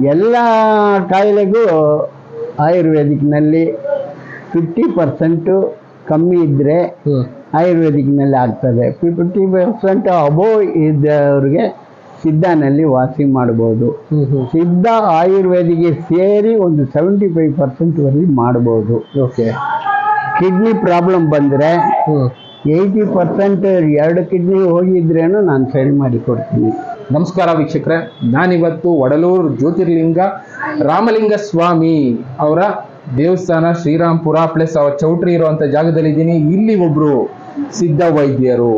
ಎಲ್ಲ ಕಾಯಿಲೆಗೂ ಆಯುರ್ವೇದಿಕ್ನಲ್ಲಿ fifty percent ಕಮ್ಮಿ ಇದ್ದರೆ ಆಯುರ್ವೇದಿಕ್ನಲ್ಲಿ ಆಗ್ತದೆ. ಫಿಫ್ಟಿ ಪರ್ಸೆಂಟ್ ಅಬೋವ್ ಇದ್ದವ್ರಿಗೆ ಸಿದ್ಧನಲ್ಲಿ ವಾಸಿ ಮಾಡ್ಬೋದು. ಸಿದ್ಧ ಆಯುರ್ವೇದಿಗೆ ಸೇರಿ ಒಂದು ಸೆವೆಂಟಿ ಫೈವ್ ಪರ್ಸೆಂಟ್ವರೆಗೆ ಮಾಡ್ಬೋದು. ಓಕೆ. ಕಿಡ್ನಿ ಪ್ರಾಬ್ಲಮ್ ಬಂದರೆ ಏಯ್ಟಿ ಪರ್ಸೆಂಟ್ ಎರಡು ಕಿಡ್ನಿ ಹೋಗಿದ್ರೇನು ನಾನು ಸೈಡ್ ಮಾಡಿ ಕೊಡ್ತೀನಿ. ನಮಸ್ಕಾರ ವೀಕ್ಷಕರೇ. ನಾನಿವತ್ತು ಒಡಲೂರು ಜ್ಯೋತಿರ್ಲಿಂಗ ರಾಮಲಿಂಗ ಸ್ವಾಮಿ ಅವರ ದೇವಸ್ಥಾನ ಶ್ರೀರಾಮ್ಪುರ ಪ್ಲಸ್ ಅವರ ಚೌಟ್ರಿ ಇರುವಂತ ಜಾಗದಲ್ಲಿದ್ದೀನಿ. ಇಲ್ಲಿ ಒಬ್ರು ಸಿದ್ಧ ವೈದ್ಯರು,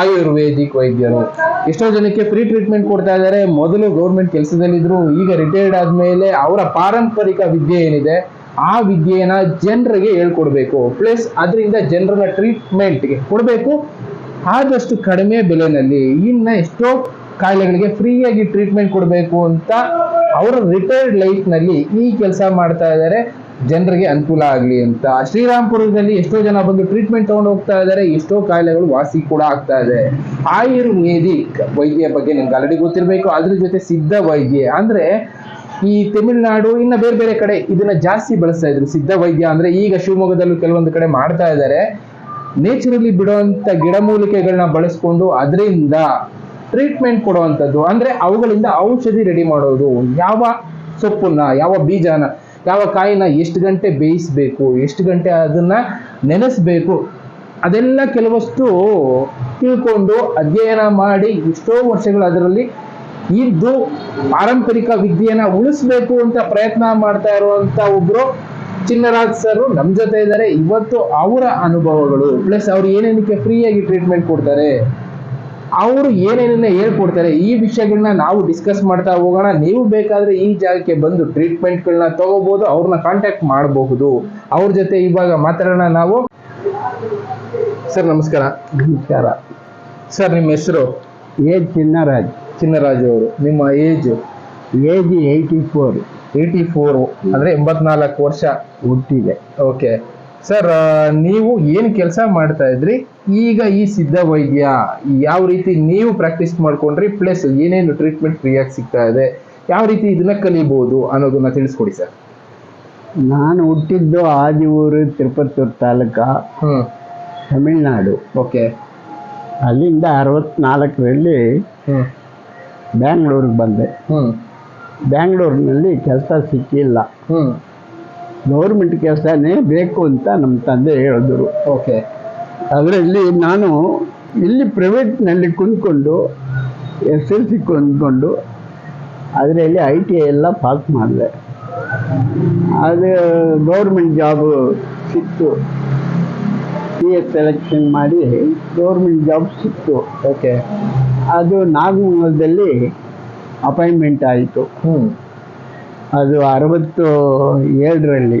ಆಯುರ್ವೇದಿಕ್ ವೈದ್ಯರು. ಎಷ್ಟೋ ಜನಕ್ಕೆ ಫ್ರೀ ಟ್ರೀಟ್ಮೆಂಟ್ ಕೊಡ್ತಾ ಇದ್ದಾರೆ. ಮೊದಲು ಗೌರ್ಮೆಂಟ್ ಕೆಲಸದಲ್ಲಿದ್ರು, ಈಗ ರಿಟೈರ್ಡ್ ಆದ್ಮೇಲೆ ಅವರ ಪಾರಂಪರಿಕ ವಿದ್ಯೆ ಏನಿದೆ, ಆ ವಿದ್ಯೆಯನ್ನ ಜನರಿಗೆ ಹೇಳ್ಕೊಡ್ಬೇಕು. ಪ್ಲಸ್ ಅದರಿಂದ ಜನರನ್ನ ಟ್ರೀಟ್ಮೆಂಟ್ಗೆ ಕೊಡಬೇಕು. ಆದಷ್ಟು ಕಡಿಮೆ ಬೆಲೆನಲ್ಲಿ. ಇನ್ನ ಎಷ್ಟೋ ಕಾಯಿಲೆಗಳಿಗೆ ಫ್ರೀಯಾಗಿ ಟ್ರೀಟ್ಮೆಂಟ್ ಕೊಡಬೇಕು ಅಂತ ಅವರ ರಿಟೈರ್ಡ್ ಲೈಫ್ನಲ್ಲಿ ಈ ಕೆಲಸ ಮಾಡ್ತಾ ಇದ್ದಾರೆ. ಜನರಿಗೆ ಅನುಕೂಲ ಆಗಲಿ ಅಂತ. ಶ್ರೀರಾಮ್ಪುರದಲ್ಲಿ ಎಷ್ಟೋ ಜನ ಬಂದು ಟ್ರೀಟ್ಮೆಂಟ್ ತಗೊಂಡು ಹೋಗ್ತಾ ಇದ್ದಾರೆ. ಎಷ್ಟೋ ಕಾಯಿಲೆಗಳು ವಾಸಿ ಕೂಡ ಆಗ್ತಾ ಇದೆ. ಆಯುರ್ವೇದಿಕ್ ವೈದ್ಯ ಬಗ್ಗೆ ನಿಮ್ಗೆ ಆಲ್ರೆಡಿ ಗೊತ್ತಿರಬೇಕು. ಅದ್ರ ಜೊತೆ ಸಿದ್ಧ ವೈದ್ಯ. ಅಂದ್ರೆ ಈ ತಮಿಳುನಾಡು, ಇನ್ನ ಬೇರೆ ಬೇರೆ ಕಡೆ ಇದನ್ನ ಜಾಸ್ತಿ ಬಳಸ್ತಾ ಇದ್ರು. ಸಿದ್ಧ ವೈದ್ಯ ಅಂದ್ರೆ ಈಗ ಶಿವಮೊಗ್ಗದಲ್ಲೂ ಕೆಲವೊಂದು ಕಡೆ ಮಾಡ್ತಾ ಇದ್ದಾರೆ. ನೇಚರಲಿ ಬಿಡುವಂತ ಗಿಡಮೂಲಿಕೆಗಳನ್ನ ಬಳಸ್ಕೊಂಡು ಅದರಿಂದ ಟ್ರೀಟ್ಮೆಂಟ್ ಕೊಡುವಂಥದ್ದು. ಅಂದ್ರೆ ಅವುಗಳಿಂದ ಔಷಧಿ ರೆಡಿ ಮಾಡೋದು. ಯಾವ ಸೊಪ್ಪನ್ನ, ಯಾವ ಬೀಜನ, ಯಾವ ಕಾಯಿನ ಎಷ್ಟು ಗಂಟೆ ಬೇಯಿಸ್ಬೇಕು, ಎಷ್ಟು ಗಂಟೆ ಅದನ್ನ ನೆನೆಸ್ಬೇಕು, ಅದೆಲ್ಲ ಕೆಲವಷ್ಟು ತಿಳ್ಕೊಂಡು ಅಧ್ಯಯನ ಮಾಡಿ ಎಷ್ಟೋ ವರ್ಷಗಳು ಅದರಲ್ಲಿ ಇದ್ದು ಪಾರಂಪರಿಕ ವಿದ್ಯೆಯನ್ನು ಉಳಿಸ್ಬೇಕು ಅಂತ ಪ್ರಯತ್ನ ಮಾಡ್ತಾ ಇರುವಂತ ಒಬ್ಬರು ಚಿನ್ನರಾಜ್ ಸರ್ ನಮ್ಮ ಜೊತೆ ಇದ್ದಾರೆ. ಇವತ್ತು ಅವರ ಅನುಭವಗಳು. ಪ್ಲಸ್ ಅವ್ರು ಏನೇನಕ್ಕೆ ಫ್ರೀಯಾಗಿ ಟ್ರೀಟ್ಮೆಂಟ್ ಕೊಡ್ತಾರೆ? ಅವರು ಏನೇನನ್ನ ಹೇಳ್ಕೊಡ್ತಾರೆ ಈ ವಿಷಯಗಳನ್ನ ನಾವು ಡಿಸ್ಕಸ್ ಮಾಡ್ತಾ ಹೋಗೋಣ ನೀವು ಬೇಕಾದ್ರೆ ಈ ಜಾಗಕ್ಕೆ ಬಂದು ಟ್ರೀಟ್ಮೆಂಟ್ಗಳನ್ನ ತಗೋಬಹುದು ಅವ್ರನ್ನ ಕಾಂಟ್ಯಾಕ್ಟ್ ಮಾಡಬಹುದು. ಅವ್ರ ಜೊತೆ ಇವಾಗ ಮಾತಾಡೋಣ ನಾವು. ಸರ್ ನಮಸ್ಕಾರ. ನಮಸ್ಕಾರ. ಸರ್ ನಿಮ್ಮ ಹೆಸರು? ಏಜ್ ಚಿನ್ನರಾಜ್. ಚಿನ್ನರಾಜ್ ಅವರು. ನಿಮ್ಮ age? Age eighty four. Eighty four ಅಂದ್ರೆ ಎಂಬತ್ನಾಲ್ಕು ವರ್ಷ. ಹುಟ್ಟಿದೆ. ಓಕೆ. ಸರ್ ನೀವು ಏನು ಕೆಲಸ ಮಾಡ್ತಾ ಇದ್ರಿ? ಈಗ ಈ ಸಿದ್ಧ ವೈದ್ಯ ಯಾವ ರೀತಿ ನೀವು ಪ್ರಾಕ್ಟೀಸ್ ಮಾಡ್ಕೊಂಡ್ರಿ ಪ್ಲಸ್ ಏನೇನು ಟ್ರೀಟ್ಮೆಂಟ್ ಫ್ರೀಯಾಗಿ ಸಿಗ್ತಾ ಇದೆ ಯಾವ ರೀತಿ ಇದನ್ನ ಕಲಿಬಹುದು ಅನ್ನೋದನ್ನ ತಿಳಿಸ್ಕೊಡಿ ಸರ್ ನಾನು ಹುಟ್ಟಿದ್ದು ಆದಿಯೂರು ತಿರುಪತ್ತೂರು ತಾಲೂಕ ತಮಿಳ್ನಾಡು. ಓಕೆ ಅಲ್ಲಿಂದ ಅರವತ್ನಾಲ್ಕರಲ್ಲಿ ಬ್ಯಾಂಗ್ಳೂರಿಗೆ ಬಂದೆ. ಬ್ಯಾಂಗ್ಳೂರಿನಲ್ಲಿ ಕೆಲಸ ಸಿಕ್ಕಿಲ್ಲ. ಗೌರ್ಮೆಂಟ್ ಕೆಲಸನೇ ಬೇಕು ಅಂತ ನಮ್ಮ ತಂದೆ ಹೇಳಿದ್ರು. ಓಕೆ ಅದರಲ್ಲಿ ನಾನು ಇಲ್ಲಿ ಪ್ರೈವೇಟ್ನಲ್ಲಿ ಕುಂತ್ಕೊಂಡು ಎಸ್ ಎಲ್ ಸಿ ಕುಂತ್ಕೊಂಡು ಅದರಲ್ಲಿ ಐ ಟಿ ಐ ಎಲ್ಲ ಪಾಸ್ ಮಾಡಿದೆ. ಅದು ಗೌರ್ಮೆಂಟ್ ಜಾಬು ಸಿಕ್ತು. ಪಿ ಎಸ್ ಸೆಲೆಕ್ಷನ್ ಮಾಡಿ ಗೌರ್ಮೆಂಟ್ ಜಾಬ್ ಸಿಕ್ತು. ಓಕೆ ಅದು ನಾಗಮಂಗಲದಲ್ಲಿ ಅಪಾಯಿಂಟ್ಮೆಂಟ್ ಆಯಿತು. ಹ್ಮ್. ಅದು ಅರವತ್ತು ಏಳರಲ್ಲಿ.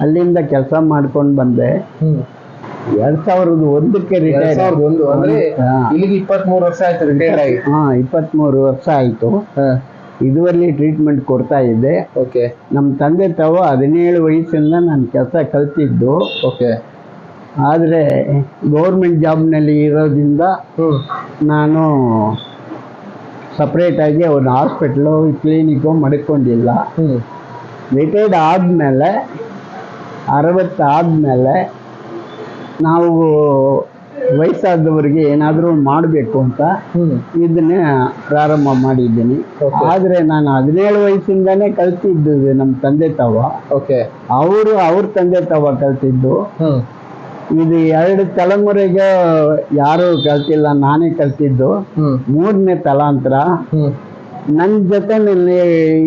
ಅಲ್ಲಿಂದ ಕೆಲಸ ಮಾಡ್ಕೊಂಡು ಬಂದೆ. ಎರಡ್ ಸಾವಿರದ ಒಂದಕ್ಕೆ ರಿಟೈರ್ ಒಂದು ಅಂದ್ರೆ ಇಲ್ಲಿಗೆ ಇಪ್ಪತ್ತ್ ಮೂರು ವರ್ಷ ಆಯ್ತು ರಿಟೈರ್ ಆಗಿ. ಹಾ ಇಪ್ಪತ್ತ್ಮೂರು ವರ್ಷ ಆಯಿತು. ಹಾ. ಇದುವರೆಲಿ ಟ್ರೀಟ್ಮೆಂಟ್ ಕೊಡ್ತಾ ಇದ್ದೆ. ಓಕೆ. ನಮ್ಮ ತಂದೆ ತಾವು ಹದಿನೇಳು ವಯಸ್ಸಿಂದ ನಾನು ಕೆಲಸ ಕಲ್ತಿದ್ದು. ಓಕೆ. ಆದರೆ ಗೌರ್ಮೆಂಟ್ ಜಾಬ್ನಲ್ಲಿ ಇರೋದ್ರಿಂದ ನಾನು ಸಪ್ರೇಟಾಗಿ ಅವ್ರನ್ನ ಹಾಸ್ಪಿಟ್ಲು ಕ್ಲಿನಿಕ್ಕು ಮಡ್ಕೊಂಡಿಲ್ಲ. ರಿಟೈರ್ಡ್ ಆದಮೇಲೆ ಅರವತ್ತು ಆದಮೇಲೆ ನಾವು ವಯಸ್ಸಾದವರಿಗೆ ಏನಾದರೂ ಮಾಡಬೇಕು ಅಂತ ಇದನ್ನ ಪ್ರಾರಂಭ ಮಾಡಿದ್ದೀನಿ. ಆದರೆ ನಾನು ಹದಿನೇಳು ವಯಸ್ಸಿಂದಲೇ ಕಲ್ತಿದ್ದು ನಮ್ಮ ತಂದೆ ತಾವ. ಓಕೆ ಅವರು ಅವ್ರ ತಂದೆ ತಾವ ಕಲ್ತಿದ್ದು. ಇದು ಎರಡು ತಲೆಮಾರಿಗೆ ಯಾರು ಕಲ್ತಿಲ್ಲ ನಾನೇ ಕಲ್ತಿದ್ದು. ಮೂರನೇ ತಲಾಂತರ. ನನ್ನ ಜೊತೆನಲ್ಲಿ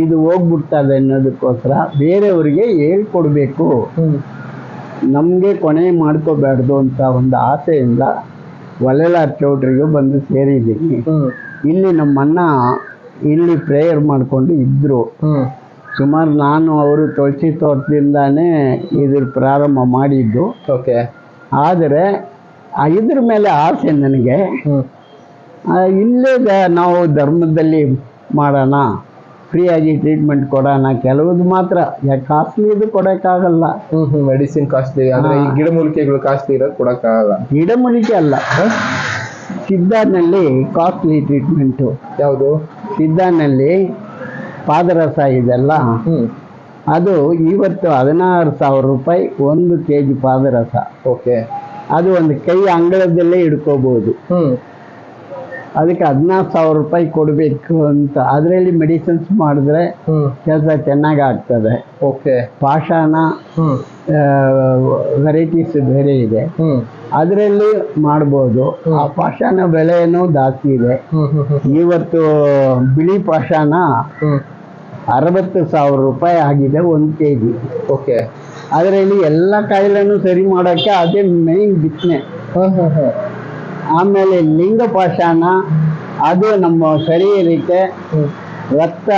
ಇದು ಹೋಗ್ಬಿಡ್ತದೆ ಅನ್ನೋದಕ್ಕೋಸ್ಕರ ಬೇರೆಯವರಿಗೆ ಹೇಳ್ಕೊಡ್ಬೇಕು. ನಮಗೆ ಕೊನೆ ಮಾಡ್ಕೋಬಾರ್ದು ಅಂತ ಒಂದು ಆಸೆಯಿಂದ ಒಲೆಲಾರ್ ಚೌಟ್ರಿಗೆ ಬಂದು ಸೇರಿದ್ದೀನಿ. ಇಲ್ಲಿ ನಮ್ಮ ಅಣ್ಣ ಇಲ್ಲಿ ಪ್ರೇಯರ್ ಮಾಡಿಕೊಂಡು ಇದ್ದರು ಸುಮಾರು ನಾನು ಅವರು ತುಳಸಿ ತೋಟದಿಂದಾನೇ ಇದ್ರ ಪ್ರಾರಂಭ ಮಾಡಿದ್ದು. ಓಕೆ. ಆದರೆ ಇದ್ರ ಮೇಲೆ ಆಸೆ ನನಗೆ. ಇಲ್ಲೇ ನಾವು ಧರ್ಮದಲ್ಲಿ ಮಾಡೋಣ ಫ್ರೀಯಾಗಿ ಟ್ರೀಟ್ಮೆಂಟ್ ಕೊಡೋಣ ಕೆಲವುದು ಮಾತ್ರ. ಕಾಸ್ಟ್ಲಿದು ಕೊಡೋಕ್ಕಾಗಲ್ಲ ಇದು ಕೊಡೋಕ್ಕಾಗಲ್ಲ. ಮೆಡಿಸಿನ್ ಕಾಸ್ಟ್ಲಿ ಅಂದರೆ ಈ ಗಿಡಮೂಲಿಕೆಗಳು ಕಾಸ್ಟ್ಲಿ ಇರೋದು ಕೊಡೋಕ್ಕಾಗಲ್ಲ. ಗಿಡಮೂಲಿಕೆ ಅಲ್ಲ. ಸಿದ್ಧಾನಲ್ಲಿ ಕಾಸ್ಟ್ಲಿ ಟ್ರೀಟ್ಮೆಂಟು ಯಾವುದು? ಸಿದ್ಧಾನಲ್ಲಿ ಪಾದರಸ ಇದೆಲ್ಲ ಅದು ಇವತ್ತು ಹದಿನಾರು ಸಾವಿರ ರೂಪಾಯಿ ಒಂದು ಕೆ ಜಿ ಪಾದರಸ. ಓಕೆ ಅದು ಒಂದು ಕೈ ಅಂಗಳದಲ್ಲೇ ಹಿಡ್ಕೋಬಹುದು ಹ್ಮ್. ಅದಕ್ಕೆ ಹದಿನಾರು ಸಾವಿರ ರೂಪಾಯಿ ಕೊಡಬೇಕು ಅಂತ. ಅದರಲ್ಲಿ ಮೆಡಿಸಿನ್ಸ್ ಮಾಡಿದ್ರೆ ಕೆಲಸ ಚೆನ್ನಾಗಿ ಆಗ್ತದೆ. ಓಕೆ ಪಾಷಾಣ ವೆರೈಟೀಸ್ ಬೇರೆ ಇದೆ. ಅದರಲ್ಲಿ ಮಾಡ್ಬೋದು. ಆ ಪಾಷಾಣ ಬೆಲೆಯೂ ಜಾಸ್ತಿ ಇದೆ. ಇವತ್ತು ಬಿಳಿ ಪಾಷಾಣ ಅರವತ್ತು ಸಾವಿರ ರೂಪಾಯಿ ಆಗಿದೆ ಒಂದು ಕೆ ಜಿ. ಓಕೆ ಅದರಲ್ಲಿ ಎಲ್ಲ ಕಾಯಿಲೆನೂ ಸರಿ ಮಾಡೋಕ್ಕೆ ಅದೇ ಮೇನ್ ಬಿತ್ತನೆ. ಆಮೇಲೆ ಲಿಂಗ ಪಾಷಾಣ ಅದು ನಮ್ಮ ಶರೀರಕ್ಕೆ ರಕ್ತ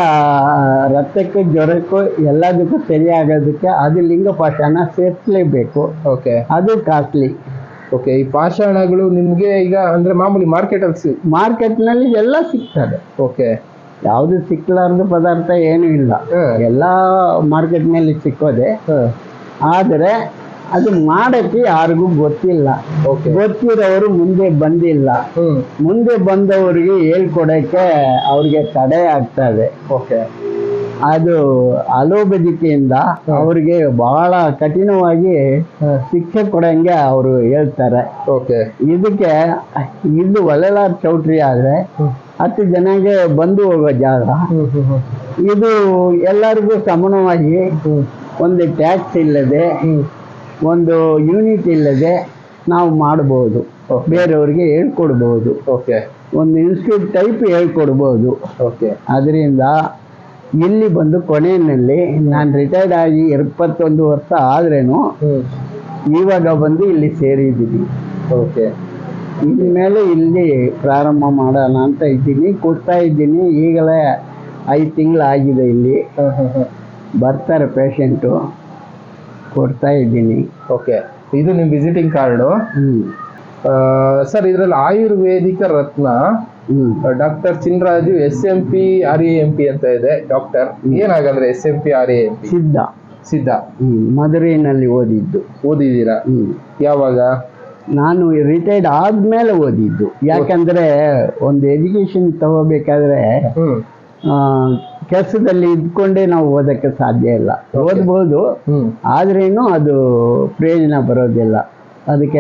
ರಕ್ತಕ್ಕೆ ಜ್ವರಕ್ಕೂ ಎಲ್ಲದಕ್ಕೂ ಸರಿಯಾಗೋದಕ್ಕೆ ಅದು ಲಿಂಗ ಪಾಷಾಣ ಸೇರಿಸಲೇಬೇಕು. ಓಕೆ ಅದು ಕಾಸ್ಟ್ಲಿ ಓಕೆ ಈ ಪಾಷಾಣಗಳು ನಿಮಗೆ ಈಗ ಅಂದರೆ ಮಾಮೂಲಿ ಮಾರ್ಕೆಟಲ್ಲಿ ಮಾರ್ಕೆಟ್ನಲ್ಲಿ ಎಲ್ಲ ಸಿಗ್ತದೆ. ಓಕೆ ಯಾವುದು ಸಿಕ್ಕಲಾರ್ದ ಪದಾರ್ಥ ಏನೂ ಇಲ್ಲ. ಎಲ್ಲ ಎಲ್ಲ ಮಾರ್ಕೆಟ್ನಲ್ಲಿ ಸಿಕ್ಕೋದೆ. ಆದ್ರೆ ಅದು ಮಾಡಕ್ಕೆ ಯಾರಿಗೂ ಗೊತ್ತಿಲ್ಲ. ಗೊತ್ತಿರೋರು ಮುಂದೆ ಬಂದಿಲ್ಲ. ಮುಂದೆ ಬಂದವರಿಗೆ ಹೇಳ್ಕೊಡಕ್ಕೆ ಅವ್ರಿಗೆ ತಡೆ ಆಗ್ತದೆ ಓಕೆ ಅದು ಅಲೋಬದಿಕೆಯಿಂದ ಅವ್ರಿಗೆ ಬಹಳ ಕಠಿಣವಾಗಿ ಶಿಕ್ಷೆ ಕೊಡಂಗೆ ಅವರು ಹೇಳ್ತಾರೆ. ಓಕೆ ಇದಕ್ಕೆ ಇದು ಒಲೆಲಾರ್ ಚೌಟ್ರಿ ಆದರೆ ಹತ್ತು ಜನಗೆ ಬಂದು ಹೋಗೋ ಜಾಗ. ಇದು ಎಲ್ಲರಿಗೂ ಸಮಾನವಾಗಿ ಒಂದು ಟ್ಯಾಕ್ಸ್ ಇಲ್ಲದೆ ಒಂದು ಯೂನಿಟ್ ಇಲ್ಲದೆ ನಾವು ಮಾಡಬಹುದು ಬೇರೆಯವ್ರಿಗೆ ಹೇಳ್ಕೊಡ್ಬಹುದು ಓಕೆ. ಒಂದು ಇನ್ಸ್ಟಿಟ್ಯೂಟ್ ಟೈಪ್ ಹೇಳ್ಕೊಡ್ಬೋದು. ಓಕೆ. ಅದರಿಂದ ಇಲ್ಲಿ ಬಂದು ಕೊನೆಯಲ್ಲಿ ನಾನು ರಿಟೈರ್ಡ್ ಆಗಿ ಇಪ್ಪತ್ತೊಂದು ವರ್ಷ ಆದ್ರೇನು ಇವಾಗ ಬಂದು ಇಲ್ಲಿ ಸೇರಿದ್ದೀನಿ. ಓಕೆ. ಇನ್ಮೇಲೆ ಇಲ್ಲಿ ಪ್ರಾರಂಭ ಮಾಡೋಣ ಅಂತ ಇದ್ದೀನಿ. ಕೊಡ್ತಾ ಇದ್ದೀನಿ. ಈಗಲೇ ಐದು ತಿಂಗಳಾಗಿದೆ ಇಲ್ಲಿ. ಹ್ಮ್ ಹ್ಮ್ ಹ್ಮ್ ಬರ್ತಾರೆ ಪೇಷಂಟು. ಕೊಡ್ತಾ ಇದ್ದೀನಿ. ಓಕೆ. ಇದು ನಿಮ್ಮ ವಿಸಿಟಿಂಗ್ ಕಾರ್ಡು. ಸರ್ ಇದರಲ್ಲಿ Ayurvedic Ratna doctor Chinraju S M P R A M P ಅಂತ ಇದೆ. Doctor ಏನಾಗಂದ್ರೆ S M P R A M P? Siddha. Siddha. ಹ್ಞೂ ಮದುರೈನಲ್ಲಿ ಓದಿದ್ದು. ಓದಿದ್ದೀರಾ? ಯಾವಾಗ? ನಾನು ರಿಟೈರ್ಡ್ ಆದ್ಮೇಲೆ ಓದಿದ್ದು. ಯಾಕಂದ್ರೆ ಒಂದು ಎಜುಕೇಶನ್ ತಗೋಬೇಕಾದ್ರೆ ಕೆಲಸದಲ್ಲಿ ಇದ್ಕೊಂಡೇ ನಾವು ಓದಕ್ಕೆ ಸಾಧ್ಯ ಇಲ್ಲ. ಓದ್ಬೋದು ಆದ್ರೇನು ಅದು ಪ್ರಯೋಜನ ಬರೋದಿಲ್ಲ. ಅದಕ್ಕೆ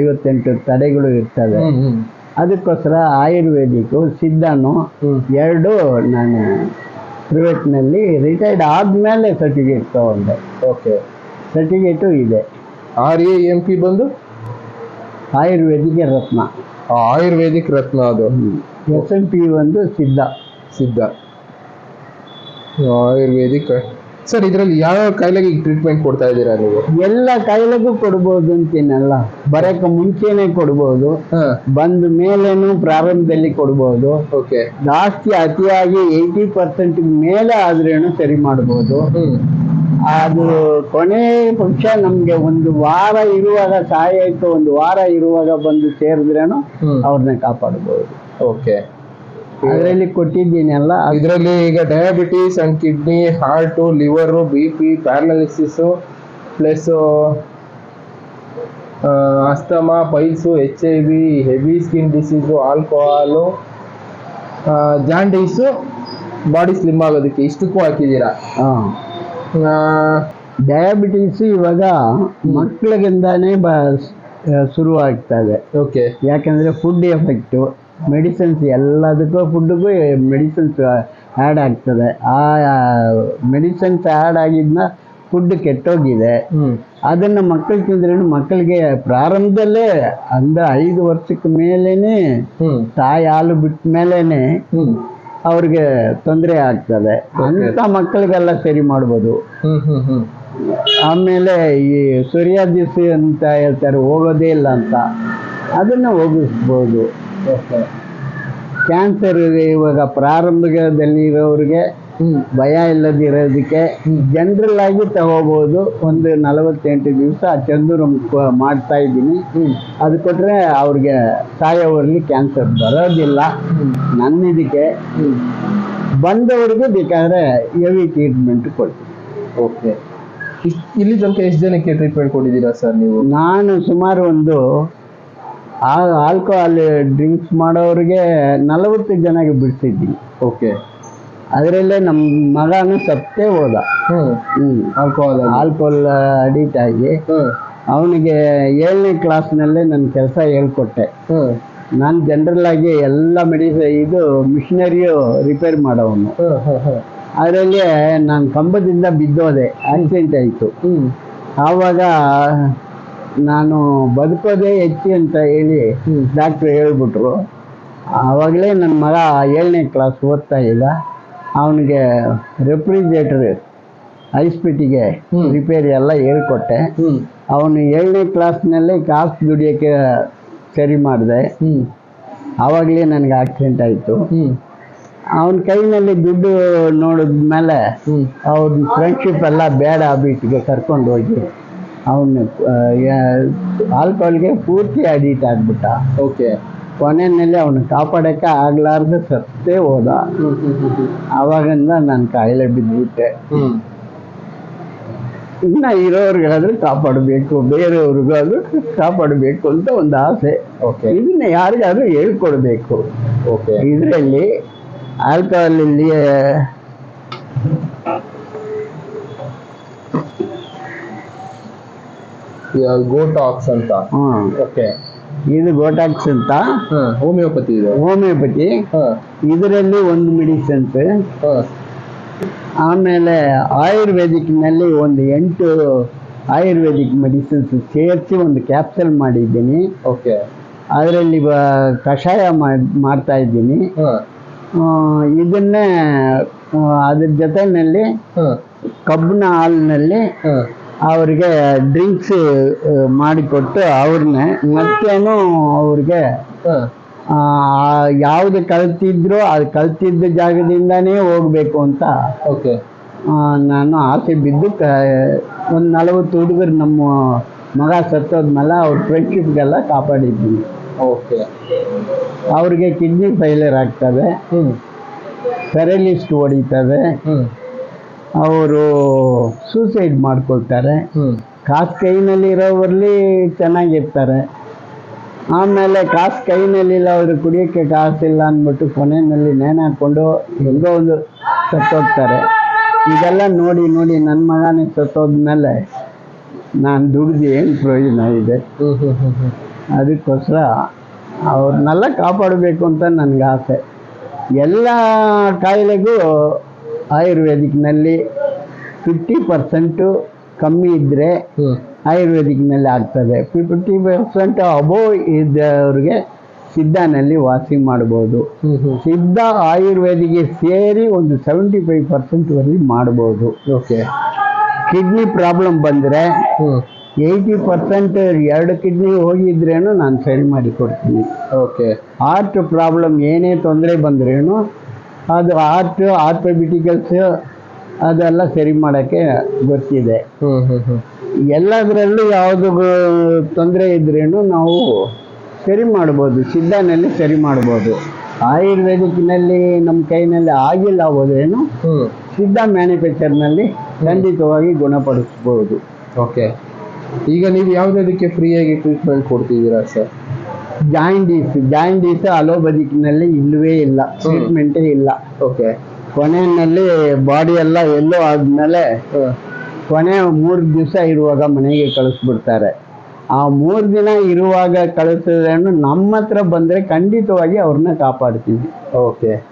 ಐವತ್ತೆಂಟು ತಡೆಗಳು ಇರ್ತವೆ. ಅದಕ್ಕೋಸ್ಕರ ಆಯುರ್ವೇದಿಕ್ ಸಿದ್ಧನು ಎರಡು ನಾನು ಪ್ರೈವೇಟ್ನಲ್ಲಿ ರಿಟೈರ್ಡ್ ಆದಮೇಲೆ ಸರ್ಟಿಫಿಕೇಟ್ ತಗೊಂಡೆ. ಓಕೆ ಸರ್ಟಿಫಿಕೇಟು ಇದೆ. ಆರ್ ಎ ಎಂ ಪಿ ಬಂದು? ಆಯುರ್ವೇದಿಕ್ ರತ್ನ. ಆ, ಆಯುರ್ವೇದಿಕ್ ರತ್ನ ಅದು. ಎಸ್ ಎಂ ಪಿ ಒಂದು ಸಿದ್ಧ. ಸಿದ್ಧ. ಆಯುರ್ವೇದಿಕ್. ಸರ್ ಇದರಲ್ಲಿ ಯಾವ ಕಾಯಿಲೆಗೆ ಟ್ರೀಟ್ಮೆಂಟ್ ಕೊಡ್ತಾ ಇದ್ದೀರಾ ನೀವು? ಎಲ್ಲ ಕಾಯಿಲೆಗೂ ಕೊಡ್ಬೋದು ಅಂತೀನಲ್ಲ. ಬರೋಕ್ಕೆ ಮುಂಚೆನೆ ಕೊಡ್ಬೋದು. ಹಾ. ಬಂದ ಮೇಲೇನು ಪ್ರಾರಂಭದಲ್ಲಿ ಕೊಡ್ಬೋದು. ಓಕೆ. ಜಾಸ್ತಿ ಅತಿಯಾಗಿ ಏಯ್ಟಿ ಪರ್ಸೆಂಟ್ ಮೇಲೆ ಆದ್ರೇನು ಸರಿ ಮಾಡ್ಬೋದು. ಹ್ಮ್. ಅದು ಕೊನೆ ಪಕ್ಷ ನಮ್ಗೆ ಒಂದು ವಾರ ಇರುವಾಗ ಸಾಯಾಯ್ತು ಒಂದು ವಾರ ಇರುವಾಗ ಬಂದು ಸೇರಿದ್ರೇನು ಅವ್ರನ್ನ ಕಾಪಾಡ್ಬೋದು. ಓಕೆ. ಅದರಲ್ಲಿ ಕೊಟ್ಟಿದ್ದೀನಿ ಅಲ್ಲ ಇದರಲ್ಲಿ ಈಗ diabetes and kidney heart liver B P paralysis plus asthma piles H I V heavy skin disease alcohol jaundice body slim ಆಗೋದಕ್ಕೆ ಇಷ್ಟಕ್ಕೂ ಹಾಕಿದ್ದೀರಾ? ಹಾಂ. ಡಯಾಬಿಟೀಸ್ ಇವಾಗ ಮಕ್ಕಳಿಗಿಂದಾನೇ ಬ ಶುರು ಇದೆ ಓಕೆ ಯಾಕಂದರೆ ಫುಡ್ ಎಫೆಕ್ಟು ಮೆಡಿಸಿನ್ಸ್ ಎಲ್ಲದಕ್ಕೂ ಫುಡ್ಗೂ ಮೆಡಿಸಿನ್ಸ್ ಆ್ಯಡ್ ಆಗ್ತದೆ. ಆ ಮೆಡಿಸಿನ್ಸ್ ಆ್ಯಡ್ ಆಗಿದ್ನ ಫುಡ್ ಕೆಟ್ಟೋಗಿದೆ. ಅದನ್ನು ಮಕ್ಕಳು ತಿಂದ್ರೆ ಮಕ್ಕಳಿಗೆ ಪ್ರಾರಂಭದಲ್ಲೇ ಅಂದ್ರೆ ಐದು ವರ್ಷಕ್ಕೆ ಮೇಲೇನೆ ತಾಯಿ ಹಾಲು ಬಿಟ್ಟ ಮೇಲೇನೆ ಅವ್ರಿಗೆ ತೊಂದರೆ ಆಗ್ತದೆ. ಅಂತ ಮಕ್ಕಳಿಗೆಲ್ಲ ಸರಿ ಮಾಡ್ಬೋದು? ಆಮೇಲೆ ಈ ಸೂರ್ಯಾದಿಸ್ ಅಂತ ಹೇಳ್ತಾರೆ ಹೋಗೋದೇ ಇಲ್ಲ ಅಂತ. ಅದನ್ನ ಹೋಗಿಸ್ಬೋದು. ಕ್ಯಾನ್ಸರ್ ಇವಾಗ ಪ್ರಾರಂಭದಲ್ಲಿ ಇರೋರಿಗೆ ಭಯ ಇಲ್ಲದಿರೋದಕ್ಕೆ ಜನರಲ್ ಆಗಿ ತಗೋಬಹುದು ಒಂದು ನಲವತ್ತೆಂಟು ದಿವಸ ಚಂದೂರು ಮಾಡ್ತಾ ಇದ್ದೀನಿ. ಅದು ಕೊಟ್ಟರೆ ಅವ್ರಿಗೆ ಸಾಯೋವರ್ಲಿ ಕ್ಯಾನ್ಸರ್ ಬರೋದಿಲ್ಲ. ನನ್ನ ಇದಕ್ಕೆ ಬಂದವ್ರಿಗೆ ಬೇಕಾದ್ರೆ ಹೆವಿ ಟ್ರೀಟ್ಮೆಂಟ್ ಕೊಡ್ತೀನಿ. ಓಕೆ. ಇಲ್ಲಿ ತನಕ ಎಷ್ಟು ಜನಕ್ಕೆ ಟ್ರೀಟ್ಮೆಂಟ್ ಕೊಟ್ಟಿದ್ದೀರಾ ಸರ್ ನೀವು? ನಾನು ಸುಮಾರು ಒಂದು ಆಲ್ಕೋಹಾಲ್ ಡ್ರಿಂಕ್ಸ್ ಮಾಡೋರಿಗೆ ನಲವತ್ತು ಜನಕ್ಕೆ ಬಿಡ್ತಿದ್ದೀನಿ ಓಕೆ. ಅದರಲ್ಲೇ ನಮ್ಮ ಮಗನ ಸತ್ತೇ ಹೋದ. ಹ್ಮ್. ಆಲ್ಕೋಹಾಲ್ ಆಲ್ಕೋಹಾಲ್ ಅಡಿಟ್ ಆಗಿ. ಅವನಿಗೆ ಏಳನೇ ಕ್ಲಾಸ್ನಲ್ಲೇ ನನ್ನ ಕೆಲಸ ಹೇಳ್ಕೊಟ್ಟೆ. ನಾನು ಜನರಲ್ ಆಗಿ ಎಲ್ಲ ಮೆಡಿಸ ಇದು ಮಿಷನರಿಯು ರಿಪೇರ್ ಮಾಡೋವನು. ಅದರಲ್ಲಿ ನಾನು ಕಂಬದಿಂದ ಬಿದ್ದೋದೆ. ಆಕ್ಸಿಡೆಂಟ್ ಆಯಿತು. ಆವಾಗ ನಾನು ಬದುಕೋದೇ ಹೆಚ್ಚು ಅಂತ ಹೇಳಿ. ಡಾಕ್ಟ್ರು ಹೇಳ್ಬಿಟ್ರು. ಆವಾಗಲೇ ನನ್ನ ಮಗ ಏಳನೇ ಕ್ಲಾಸ್ ಓದ್ತಾ ಇದ್ದ. ಅವನಿಗೆ ರೆಫ್ರಿಜರೇಟರ್ ಐಸ್ ಪೀಟಿಗೆ ರಿಪೇರಿ ಎಲ್ಲ ಹೇಳ್ಕೊಟ್ಟೆ. ಅವನು ಏಳನೇ ಕ್ಲಾಸ್ನಲ್ಲಿ ಕಾಸು ದುಡಿಯೋಕ್ಕೆ ಸರಿ ಮಾಡಿದೆ. ಆವಾಗಲೇ ನನಗೆ ಆಕ್ಸಿಡೆಂಟ್ ಆಯಿತು. ಅವನ ಕೈನಲ್ಲಿ ದುಡ್ಡು ನೋಡಿದ ಮೇಲೆ ಅವ್ರ ಫ್ರೆಂಡ್ಶಿಪ್ ಎಲ್ಲ ಬೇಡ ಬಿಟ್ಟಿಗೆ ಕರ್ಕೊಂಡು ಹೋಗಿ. ಅವನು ಆಲ್ಕೋಹಾಲ್ಗೆ ಪೂರ್ತಿ ಅಡಿಟ್ ಆಗ್ಬಿಟ್ಟ. ಓಕೆ ಕೊನೆಯಲ್ಲಿ ಅವನು ಕಾಪಾಡೋಕ್ಕೆ ಆಗ್ಲಾರ್ದು ಸತ್ತೇ ಹೋದ. ಆವಾಗಿಂದ ನಾನು ಕಾಯಿಲೆ ಬಿದ್ದುಬಿಟ್ಟೆ ಇನ್ನು ಇರೋರಿಗಾದ್ರೂ ಕಾಪಾಡಬೇಕು ಬೇರೆಯವ್ರಿಗಾದ್ರೂ ಕಾಪಾಡಬೇಕು ಅಂತ ಒಂದು ಆಸೆ. ಇದನ್ನ ಯಾರಿಗಾದ್ರೂ ಹೇಳ್ಕೊಡ್ಬೇಕು. ಓಕೆ ಇದರಲ್ಲಿ ಗೋ ಗೋಟಾಕ್ಸ್ ಅಂತ. ಓಕೆ ಇದು ಗೋಟಾಕ್ಸ್ ಅಂತ. ಹೋಮಿಯೋಪತಿ ಇದೆ. ಹೋಮಿಯೋಪತಿ. ಇದರಲ್ಲಿ ಒಂದು ಮೆಡಿಸಿನ್ಸ್. ಆಮೇಲೆ ಆಮೇಲೆ ಆಯುರ್ವೇದಿಕ್ನಲ್ಲಿ ಒಂದು ಎಂಟು ಆಯುರ್ವೇದಿಕ್ ಮೆಡಿಸಿನ್ಸ್ ಸೇರಿಸಿ ಒಂದು ಕ್ಯಾಪ್ಸಲ್ ಮಾಡಿದ್ದೀನಿ. ಓಕೆ. ಅದರಲ್ಲಿ ಕಷಾಯ ಮಾಡ್- ಮಾಡ್ತಾ ಇದ್ದೀನಿ. ಇದನ್ನೇ ಅದ್ರ ಜೊತೆಯಲ್ಲಿ ಹಾ. ಕಬ್ಬಿನ ಹಾಲಿನಲ್ಲಿ ಅವರಿಗೆ ಡ್ರಿಂಕ್ಸ್ ಮಾಡಿಕೊಟ್ಟು ಅವ್ರನ್ನೇ ಮತ್ತೇನು ಅವ್ರಿಗೆ ಯಾವ್ದು ಕಲ್ತಿದ್ರು ಅದು ಕಲ್ತಿದ್ದ ಜಾಗದಿಂದಾನೇ ಹೋಗ್ಬೇಕು ಅಂತ. ಓಕೆ. ನಾನು ಆಸೆ ಬಿದ್ದು ಕ ಒಂದು ನಲವತ್ತು ಹುಡುಗರು ನಮ್ಮ ಮಗ ಸತ್ತೋದ್ಮೇಲೆ ಅವ್ರ ಫ್ರೆಂಡ್ಶಿಪ್ಗೆಲ್ಲ ಕಾಪಾಡಿದ್ದೀನಿ ಓಕೆ. ಅವ್ರಿಗೆ ಕಿಡ್ನಿ ಫೈಲರ್ ಆಗ್ತದೆ. ಪೆರಲಿಸ್ಟ್ ಹೊಡಿತದೆ. ಅವರು ಸೂಸೈಡ್ ಮಾಡ್ಕೊಳ್ತಾರೆ. ಕಾಸು ಕೈನಲ್ಲಿ ಇರೋವರಲ್ಲಿ ಚೆನ್ನಾಗಿರ್ತಾರೆ. ಆಮೇಲೆ ಕಾಸು ಕೈನಲ್ಲಿಲ್ಲ ಅವರು ಕುಡಿಯೋಕ್ಕೆ ಕಾಸಿಲ್ಲ ಅಂದ್ಬಿಟ್ಟು ಕೊನೆಯಲ್ಲಿ ನೇಣು ಹಾಕ್ಕೊಂಡು ಹೆಂಗೋ ಒಂದು ಸತ್ತೋಗ್ತಾರೆ. ಇದೆಲ್ಲ ನೋಡಿ ನೋಡಿ ನನ್ನ ಮಗನೇ ಸತ್ತೋದ್ಮೇಲೆ ನಾನು ದುಡ್ದು ಏನು ಪ್ರಯೋಜನ ಇದೆ? ಅದಕ್ಕೋಸ್ಕರ ಅವ್ರನ್ನೆಲ್ಲ ಕಾಪಾಡಬೇಕು ಅಂತ ನನಗೆ ಆಸೆ. ಎಲ್ಲ ಕಾಯಿಲೆಗೂ ಆಯುರ್ವೇದಿಕ್ನಲ್ಲಿ ಫಿಫ್ಟಿ ಪರ್ಸೆಂಟು ಕಮ್ಮಿ ಇದ್ದರೆ ಆಯುರ್ವೇದಿಕ್ನಲ್ಲಿ ಆಗ್ತದೆ. ಫಿಫ್ಟಿ ಪರ್ಸೆಂಟ್ ಅಬೋವ್ ಇದ್ದವ್ರಿಗೆ ಸಿದ್ಧಾನಲ್ಲಿ ವಾಸಿ ಮಾಡ್ಬೋದು. ಸಿದ್ಧ ಆಯುರ್ವೇದಿಗೆ ಸೇರಿ ಒಂದು ಸೆವೆಂಟಿ ಫೈವ್ ಪರ್ಸೆಂಟ್ವರೆಗೆ ಮಾಡ್ಬೋದು. ಓಕೆ. ಕಿಡ್ನಿ ಪ್ರಾಬ್ಲಮ್ ಬಂದರೆ ಏಯ್ಟಿ ಪರ್ಸೆಂಟ್ ಎರಡು ಕಿಡ್ನಿ ಹೋಗಿದ್ರೇನು ನಾನು ಸರಿ ಮಾಡಿ ಕೊಡ್ತೀನಿ ಓಕೆ. ಹಾರ್ಟ್ ಪ್ರಾಬ್ಲಮ್ ಏನೇ ತೊಂದರೆ ಬಂದ್ರೇನು ಅದು ಹಾರ್ಟ್ ಆರ್ಥೋಬಿಟಿಕಲ್ಸ್ ಅದೆಲ್ಲ ಸರಿ ಮಾಡೋಕ್ಕೆ ಗೊತ್ತಿದೆ. ಎಲ್ಲದರಲ್ಲೂ ಯಾವುದು ತೊಂದರೆ ಇದ್ರೇನು ನಾವು ಸರಿ ಮಾಡ್ಬೋದು ಸಿದ್ಧನಲ್ಲಿ ಸರಿ ಮಾಡ್ಬೋದು. ಆಯುರ್ವೇದಿಕ್ನಲ್ಲಿ ನಮ್ಮ ಕೈನಲ್ಲಿ ಆಗಿಲ್ಲ ಹೋದ್ರೇನು ಸಿದ್ಧ ಮ್ಯಾನುಫ್ಯಾಕ್ಚರ್ನಲ್ಲಿ ಖಂಡಿತವಾಗಿ ಗುಣಪಡಿಸ್ಬೋದು. ಓಕೆ. ಈಗ ನೀವು ಯಾವುದಕ್ಕೆ ಫ್ರೀಯಾಗಿ ಟ್ರೀಟ್ಮೆಂಟ್ ಕೊಡ್ತಿದ್ದೀರಾ ಸರ್ ಜಾಯಿಂಡೀಸ್ ಜಾಯಿಂಡೀಸ್ ಅಲೋಬದಿಕ್ನಲ್ಲಿ ಇಲ್ಲವೇ ಇಲ್ಲ ಟ್ರೀಟ್ಮೆಂಟೇ ಇಲ್ಲ ಓಕೆ ಕೊನೆಯಲ್ಲಿ ಬಾಡಿ ಎಲ್ಲ ಎಲ್ಲೋ ಆದ್ಮೇಲೆ ಕೊನೆ ಮೂರು ದಿವಸ ಇರುವಾಗ ಮನೆಗೆ ಕಳಿಸ್ಬಿಡ್ತಾರೆ. ಆ ಮೂರು ದಿನ ಇರುವಾಗ ಕಳಿಸಿದ್ರೆ ನಮ್ಮ ಹತ್ರ ಬಂದರೆ ಖಂಡಿತವಾಗಿ ಅವ್ರನ್ನ ಕಾಪಾಡ್ತೀವಿ. ಓಕೆ